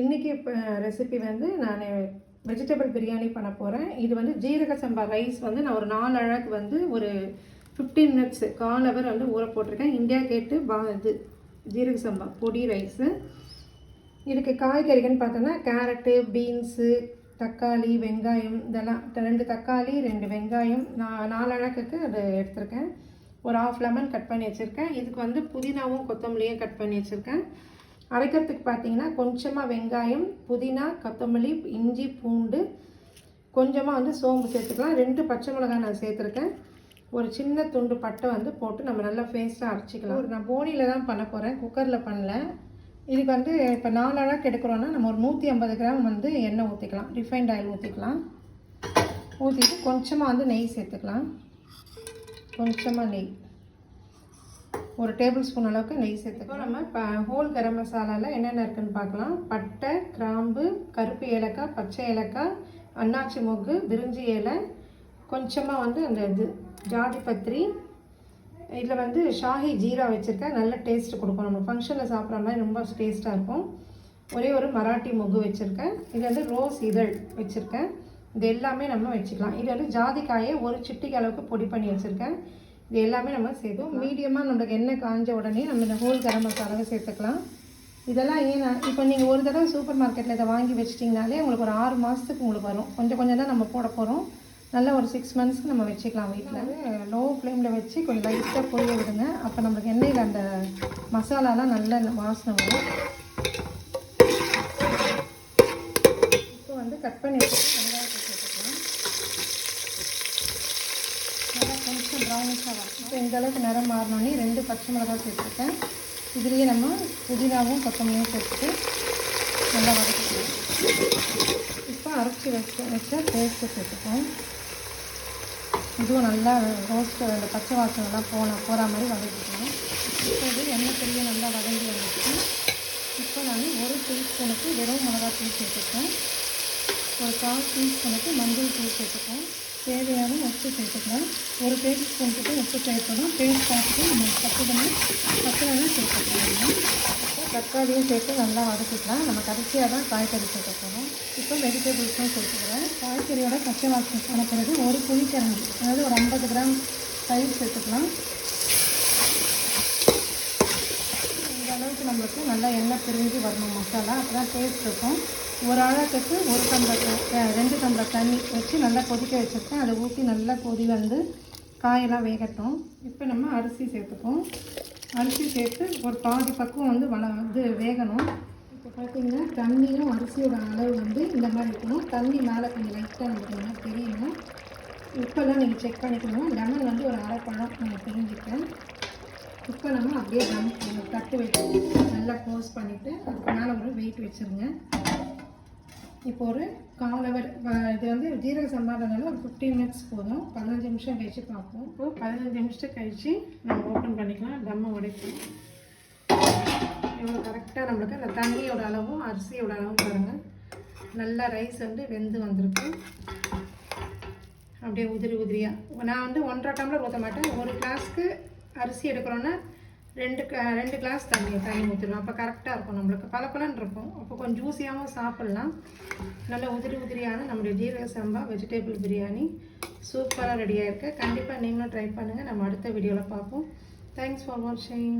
இன்றைக்கி இப்போ ரெசிபி வந்து நான் வெஜிடபிள் பிரியாணி பண்ண போகிறேன் இது வந்து ஜீரக சம்பா ரைஸ் வந்து நான் ஒரு நாலு அழகு வந்து ஒரு ஃபிஃப்டீன் மினிட்ஸு கால் ஹவர் வந்து ஊற போட்டிருக்கேன். இந்தியா கேட்டு பா இது ஜீரக சம்பா பொடி ரைஸு இதுக்கு காய்கறிகள்னு பார்த்தோன்னா கேரட்டு பீன்ஸு தக்காளி வெங்காயம் இதெல்லாம் ரெண்டு தக்காளி ரெண்டு வெங்காயம் நான் நாலு அழகுக்கு அது எடுத்திருக்கேன். ஒரு ஆஃப் லெமன் கட் பண்ணி வச்சுருக்கேன். இதுக்கு வந்து புதினாவும் கொத்தமல்லியும் கட் பண்ணி வச்சுருக்கேன். அரைக்கிறதுக்கு பார்த்தீங்கன்னா கொஞ்சமாக வெங்காயம் புதினா கொத்தமல்லி இஞ்சி பூண்டு கொஞ்சமாக வந்து சோம்பு சேர்த்துக்கலாம். ரெண்டு பச்சை மிளகாய் நான் சேர்த்துருக்கேன். ஒரு சின்ன துண்டு பட்டை வந்து போட்டு நம்ம நல்லா ஃபேஸ்ட்டாக அரைச்சிக்கலாம். ஒரு நான் போனியில் தான் பண்ண போகிறேன் குக்கரில் பண்ணல. இதுக்கு வந்து இப்போ நாலு அழகு எடுக்கிறோன்னா நம்ம ஒரு நூற்றி ஐம்பது கிராம் வந்து எண்ணெய் ஊற்றிக்கலாம் ரிஃபைண்ட் ஆயில் ஊற்றிக்கலாம் ஊற்றிட்டு கொஞ்சமாக வந்து நெய் சேர்த்துக்கலாம். கொஞ்சமாக நெய். ஒரு டேபிள் ஸ்பூன் அளவுக்கு நெய் சேர்த்துக்கலாம். நம்ம இப்போ ஹோல் கரம் மசாலாவில் என்னென்ன இருக்குன்னு பார்க்கலாம். பட்டை கிராம்பு கருப்பு ஏலக்காய் பச்சை ஏலக்காய் அன்னாச்சி மொக்கு பிரிஞ்சி இலை கொஞ்சமாக வந்து அந்த இது ஜாதி பத்திரி. இதில் வந்து ஷாஹி ஜீரா வச்சுருக்கேன் நல்ல டேஸ்ட் கொடுக்கும். நம்ம ஃபங்க்ஷனில் சாப்பிட்ற மாதிரி ரொம்ப டேஸ்ட்டாக இருக்கும். ஒரே ஒரு மராட்டி மொகு வச்சுருக்கேன். இது வந்து ரோஸ் இதழ் வச்சுருக்கேன். இது எல்லாமே நம்ம வச்சுக்கலாம். இது வந்து ஜாதிக்காயை ஒரு சிட்டிக்கு அளவுக்கு பொடி பண்ணி வச்சுருக்கேன். இது எல்லாமே நம்ம சேர்த்தோம் மீடியமாக நம்மளுக்கு எண்ணெய் காஞ்ச உடனே நம்ம இந்த ஹோல் கரம் மசாலாவை சேர்த்துக்கலாம். இதெல்லாம் ஏன்னா இப்போ நீங்கள் ஒரு தடவை சூப்பர் மார்க்கெட்டில் இதை வாங்கி வச்சிட்டிங்கனாலே உங்களுக்கு ஒரு ஆறு மாதத்துக்கு உங்களுக்கு வரும். கொஞ்சம் கொஞ்சம் தான் நம்ம போட போகிறோம் நல்ல ஒரு சிக்ஸ் மந்த்ஸ்க்கு நம்ம வச்சுக்கலாம் வீட்டில் லோ ஃப்ளேமில் வச்சு கொஞ்சம் லைட்டாக பொரிய விடுங்க. அப்போ நம்மளுக்கு எண்ணெயில் அந்த மசாலாலாம் நல்ல வாசனை வரும். இப்போ வந்து கட் பண்ணி வச்சுட்டு வெங்காயத்தை சேர்த்துக்கலாம் நல்லா கொஞ்சம் ப்ரௌனிஷாக வரும் இப்போ இந்த அளவுக்கு நிறம் மாறினோடனே ரெண்டு பச்சை மிளகா சேர்த்துருக்கேன். இதுலேயே நம்ம புதினாவும் கொத்தமல்லியும் சேர்த்துட்டு நல்லா வதக்கிக்கலாம். இப்போ அரைச்சி வச்ச வச்ச பேஸ்ட்டு சேர்த்துப்போம். இதுவும் நல்லா ரோஸ்ட்டு அந்த பச்சை வாசனெல்லாம் போன போகிற மாதிரி வதக்கிக்கலாம். இப்போ இது எண்ணெய் பெரிய நல்லா வதங்கி வந்துச்சு இப்போ நான் ஒரு டீஸ்பூனுக்கு வெறும் மிளகாத்தூள் சேர்த்துப்பேன் ஒரு கால் டீஸ்பூனுக்கு மஞ்சள் தூள் சேர்த்துப்பேன் தேவையான உப்பு சேர்த்துக்கலாம். ஒரு டேபிள் ஸ்பூன் கிட்ட உப்பு சேர்க்கணும் டேஸ்ட் பார்த்துட்டு நம்ம பச்சைதனா பச்சைதனா சேர்த்துக்கலாம். இப்போ தக்காளியும் சேர்த்து நல்லா வதக்கிக்கலாம். நம்ம கடைசியாக தான் காய்கறி சேர்க்க போகிறோம் இப்போ வெஜிடபிள்ஸும் சேர்த்துக்கிறேன். காய்கறியோட பச்சை வாசம் போன பிறகு ஒரு புளிக்கிழங்கு அதாவது ஒரு ஐம்பது கிராம் தயிர் சேர்த்துக்கலாம். இந்த அளவுக்கு நம்மளுக்கு நல்லா எண்ணெய் பிரிஞ்சு வரணும் மசாலா. அப்போ தான் டேஸ்ட் இருக்கும். ஒரு அழகுக்கு ஒரு டம்ளர் ரெண்டு டம்ளர் தண்ணி வச்சு நல்லா கொதிக்க வச்சுருக்கேன். அதை ஊற்றி நல்லா கொதி வந்து காயெல்லாம் வேகட்டும். இப்போ நம்ம அரிசி சேர்த்துப்போம். அரிசி சேர்த்து ஒரு பாதி பக்கம் வந்து வள வந்து வேகணும். இப்போ பார்த்தீங்கன்னா தண்ணியும் அரிசியோட அளவு வந்து இந்த மாதிரி இருக்கணும். தண்ணி மேலே கொஞ்சம் லைட்டாக நமக்கு இந்த மாதிரி உப்பெல்லாம் நீங்கள் செக் பண்ணிக்கணும் லெமன் வந்து ஒரு அரை பழம் நான் தெரிஞ்சுக்கிறேன் இப்போ நம்ம அப்படியே தம் தட்டு வச்சு நல்லா க்ளோஸ் பண்ணிவிட்டு அதுக்கு மேலே ஒரு வெயிட் வச்சுருங்க. இப்போ ஒரு கால் ஹவர் இது வந்து ஜீரக சம்பாதனால ஒரு ஃபிஃப்டி மினிட்ஸ் போதும். பதினஞ்சு நிமிஷம் கழிச்சு பார்ப்போம். இப்போ பதினஞ்சு நிமிஷம் கழிச்சு நம்ம ஓப்பன் பண்ணிக்கலாம். தம்மை உடைப்போம். இவ்வளோ கரெக்டாக நம்மளுக்கு அந்த தண்ணியோட அளவும் அரிசியோட அளவும் பாருங்கள் நல்லா ரைஸ் வந்து வெந்து வந்திருக்கு. அப்படியே உதிரி உதிரியாக நான் வந்து ஒன்றரை டம்ளர் ஊற்ற மாட்டேன். ஒரு கிளாஸ்க்கு அரிசி எடுக்கிறோன்னா ரெண்டு க- ரெண்டு கிளாஸ் தண்ணி தண்ணி ஊற்றிடுவோம் அப்போ கரெக்டாக இருக்கும் நம்மளுக்கு. பளபளன்னு இருக்கும். அப்போ கொஞ்சம் ஜூஸியாகவும் சாப்பிட்லாம். நல்ல உதிரி உதிரியான நம்மளுடைய ஜீரக சம்பா வெஜிடபிள் பிரியாணி சூப்பராக ரெடியாக இருக்குது கண்டிப்பாக நீங்களும் ட்ரை பண்ணுங்கள் நம்ம அடுத்த வீடியோவில் பார்ப்போம். தேங்க்ஸ் ஃபார் வாட்சிங்